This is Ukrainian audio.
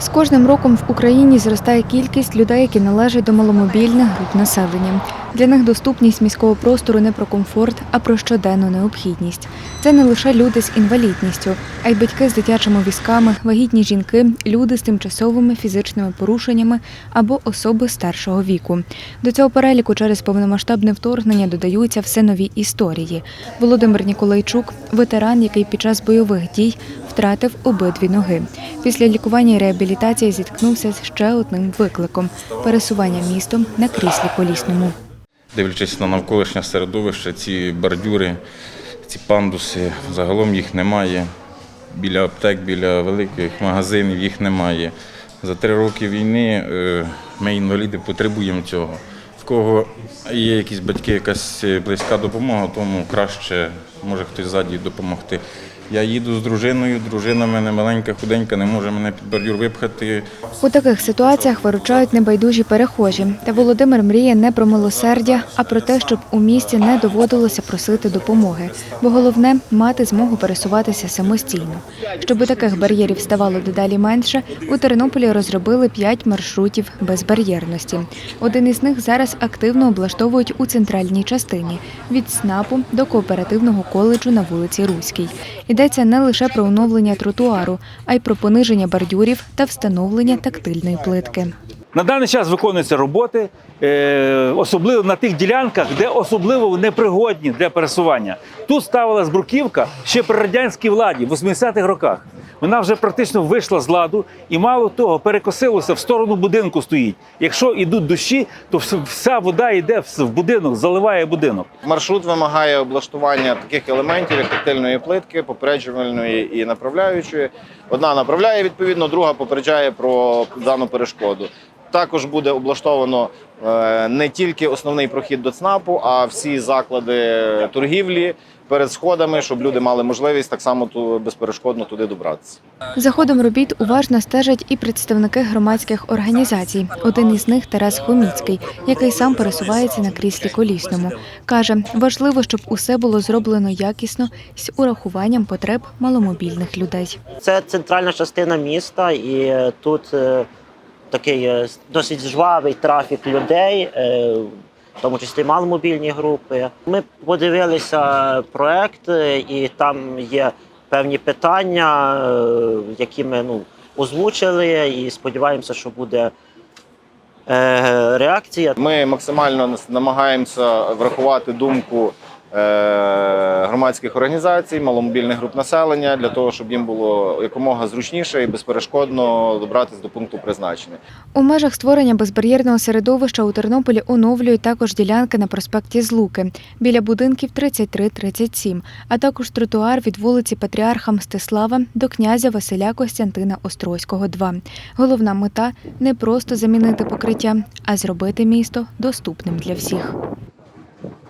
З кожним роком в Україні зростає кількість людей, які належать до маломобільних груп населення. Для них доступність міського простору не про комфорт, а про щоденну необхідність. Це не лише люди з інвалідністю, а й батьки з дитячими візками, вагітні жінки, люди з тимчасовими фізичними порушеннями або особи старшого віку. До цього переліку через повномасштабне вторгнення додаються все нові історії. Володимир Ніколайчук ветеран, який під час бойових дій втратив обидві ноги. Після лікування і реабілітації зіткнувся з ще одним викликом пересування містом на кріслі колісному. Дивлячись на навколишнє середовище, ці бордюри, ці пандуси, загалом їх немає. Біля аптек, біля великих магазинів їх немає. За три роки війни е, ми, інваліди, потребуємо цього. В кого є якісь батьки, якась близька допомога, тому краще може хтось ззаді допомогти. Я їду з дружиною, дружина мене маленька, худенька, не може мене під бордюр випхати. У таких ситуаціях виручають небайдужі перехожі. Та Володимир мріє не про милосердя, а про те, щоб у місті не доводилося просити допомоги. Бо головне мати змогу пересуватися самостійно. Щоб таких бар'єрів ставало дедалі менше, у Тернополі розробили п'ять маршрутів безбар'єрності. Один із них зараз активно облаштовують у центральній частині від СНАПу до кооперативного коледжу на вулиці Руській. Йдеться не лише про оновлення тротуару, а й про пониження бордюрів та встановлення тактильної плитки. На даний час виконуються роботи, е, особливо на тих ділянках, де особливо непригодні для пересування. Тут ставилась бруківка ще при радянській владі в 80-х роках. Вона вже практично вийшла з ладу і мало того, перекосилося в сторону будинку стоїть. Якщо йдуть дощі, то вся вода йде в будинок, заливає будинок. Маршрут вимагає облаштування таких елементів, як тактильної плитки, попереджувальної і направляючої. Одна направляє відповідно, друга попереджає про дану перешкоду. Також буде облаштовано е, не тільки основний прохід до ЦНАПу, а всі заклади торгівлі перед сходами, щоб люди мали можливість так само ту безперешкодно туди добратися. За ходом робіт уважно стежать і представники громадських організацій. Один із них Тарас Хоміцький, який сам пересувається на кріслі колісному. Каже, важливо, щоб усе було зроблено якісно з урахуванням потреб маломобільних людей. Це центральна частина міста, і е, тут е, такий е, досить жвавий трафік людей, е, в тому числі маломобільні групи. Ми подивилися проект, е, і там є певні питання, які ми ну, озвучили, і сподіваємося, що буде реакція. Ми максимально намагаємося врахувати думку громадських організацій, маломобільних груп населення для того, щоб їм було якомога зручніше і безперешкодно добратися до пункту призначення. У межах створення безбар'єрного середовища у Тернополі оновлюють також ділянки на проспекті Злуки біля будинків 33-37, а також тротуар від вулиці Патріарха Мстислава до князя Василя Костянтина Острозького, 2. Головна мета не просто замінити покриття, а зробити місто доступним для всіх.